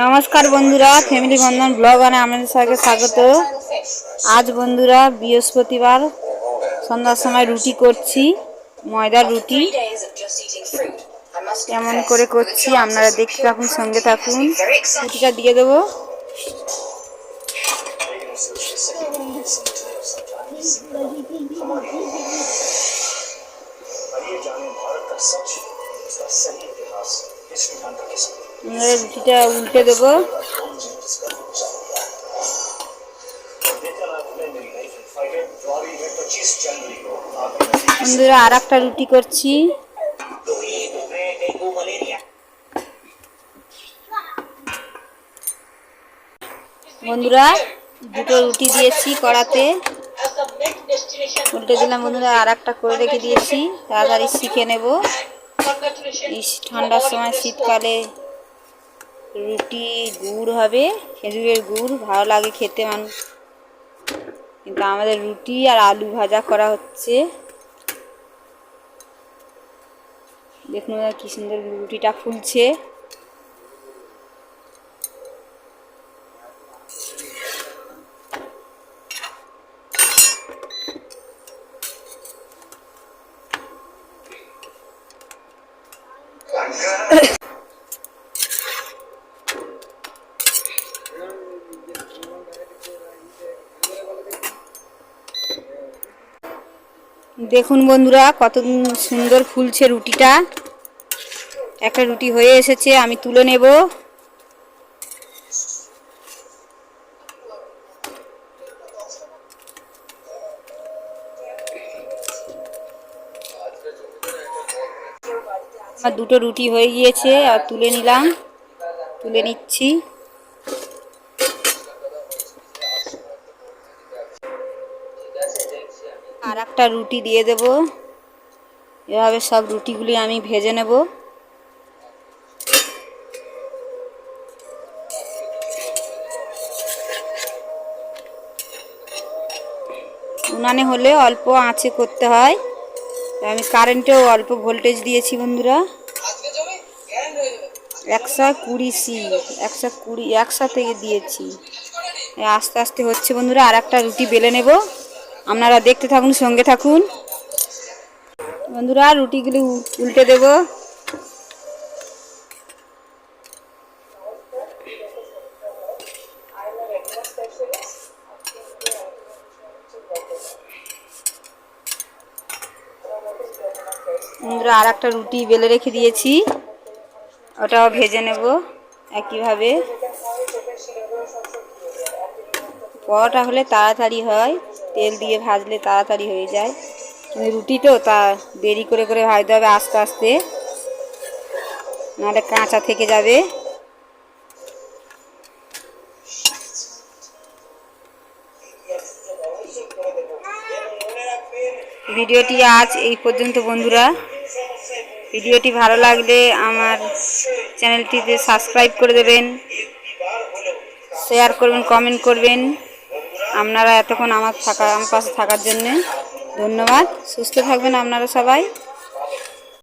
নমস্কার বন্ধুরা ফ্যামিলি বন্ধন ব্লগ আনে আমাদের সবাইকে স্বাগত আজ বন্ধুরা বৃহস্পতিবার সন্ধ্যার সময় রুটি করছি ময়দার রুটি কেমন করে করছি আপনারা দেখতে থাকুন সঙ্গে থাকুন রুটিটা দিয়ে দেবো आइए जाने भारत का सच उसका सही इतिहास हिस्ट्री जानता किसको আমরা রুটিটা উল্টে দেবো। বন্ধুরা আর একটা রুটি করছি। বন্ধুরা, দুটো রুটি দিয়েছি কড়াতে। উল্টে দিলাম বন্ধুরা আর একটা করে রেখে দিয়েছি। তাড়াতাড়ি শিখে নেব। ঠান্ডার সময় শীতকালে রুটি গুড় হবে। খেজুরের গুড়, ভালো লাগে খেতে মানুষ। কিন্তু আমাদের রুটি আর আলু ভাজা করা হচ্ছে। দেখুন কি সুন্দর রুটিটা ফুলছে। দেখুন বন্ধুরা, কত সুন্দর ফুলছে রুটিটা। একটা রুটি হয়ে এসেছে, আমি তুলে নেব। আমার দুটো রুটি হয়ে গিয়েছে, আর তুলে নিলাম। তুলে নিচ্ছি। আর একটা রুটি দিয়ে দেব। এভাবে সব রুটিগুলি আমি ভেজে নেব। উনানে হলে অল্প আঁচে করতে হয়। আমি কারেন্টেও অল্প ভোল্টেজ দিয়েছি বন্ধুরা। একশো কুড়ি সি, একশো কুড়ি, একশো থেকে দিয়েছি। আস্তে আস্তে হচ্ছে বন্ধুরা আর একটা রুটি বেলে নেব। আপনারা দেখতে থাকুন, সঙ্গে থাকুন। বন্ধুরা, রুটিগুলি উল্টে দেব। বন্ধুরা আর একটা রুটি বেলে রেখে দিয়েছি। ওটাও ভেজে নেব একইভাবে। পরোটা হলে তাড়াতাড়ি হয়। তেল দিয়ে ভাজলে তাড়াতাড়ি হয়ে যায়। কিন্তু রুটি তো, তা দেরি করে করে ভাজতে হবে আস্তে আস্তে। নাহলে কাঁচা থেকে যাবে। ভিডিওটি আজ এই পর্যন্ত বন্ধুরা। ভিডিওটি ভালো লাগলে আমার চ্যানেলটিতে সাবস্ক্রাইব করে দেবেন। শেয়ার করবেন, কমেন্ট করবেন। আপনারা এতক্ষণ আমার থাকা আমার পাশে থাকার জন্যে ধন্যবাদ। সুস্থ থাকবেন আপনারা সবাই।